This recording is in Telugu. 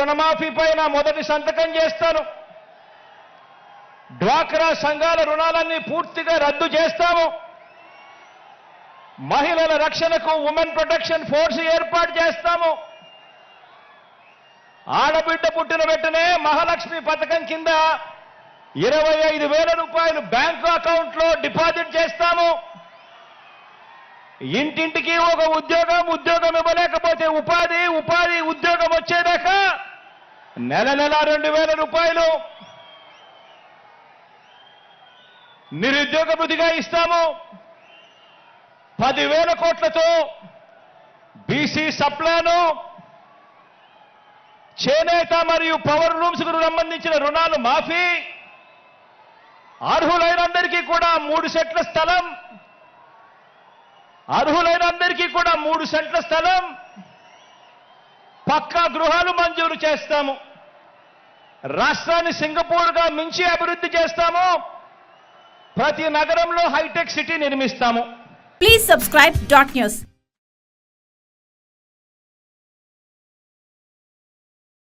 రుణమాఫీ పైన మొదటి సంతకం చేస్తాను. డ్వాక్రా సంఘాల రుణాలన్నీ పూర్తిగా రద్దు చేస్తాము. మహిళల రక్షణకు ఉమెన్ ప్రొటెక్షన్ ఫోర్స్ ఏర్పాటు చేస్తాము. ఆడబిడ్డ పుట్టిన వెంటనే మహాలక్ష్మి పథకం కింద ఇరవై ఐదు వేల రూపాయలు బ్యాంకు అకౌంట్లో డిపాజిట్ చేస్తాము. ఇంటింటికి ఒక ఉద్యోగం ఉద్యోగం నెల నెల రెండు వేల రూపాయలు? నిరుద్యోగ బుద్ధిగా ఇస్తాము. పదివేల కోట్లతో బీసీ సప్లాను చేనేత మరియు పవర్ రూమ్స్కు సంబంధించిన రుణాలు మాఫీ. అర్హులైన అందరికీ కూడా మూడు సెట్ల స్థలం. అర్హులైన అందరికీ కూడా మూడు సెంట్ల స్థలం. పక్కా గృహాలు మంజూరు చేస్తాము. రాష్ట్రాన్ని సింగపూర్గా మించి అభివృద్ధి చేస్తాము. ప్రతి నగరంలో హైటెక్ సిటీ నిర్మిస్తాము. Please subscribe dot news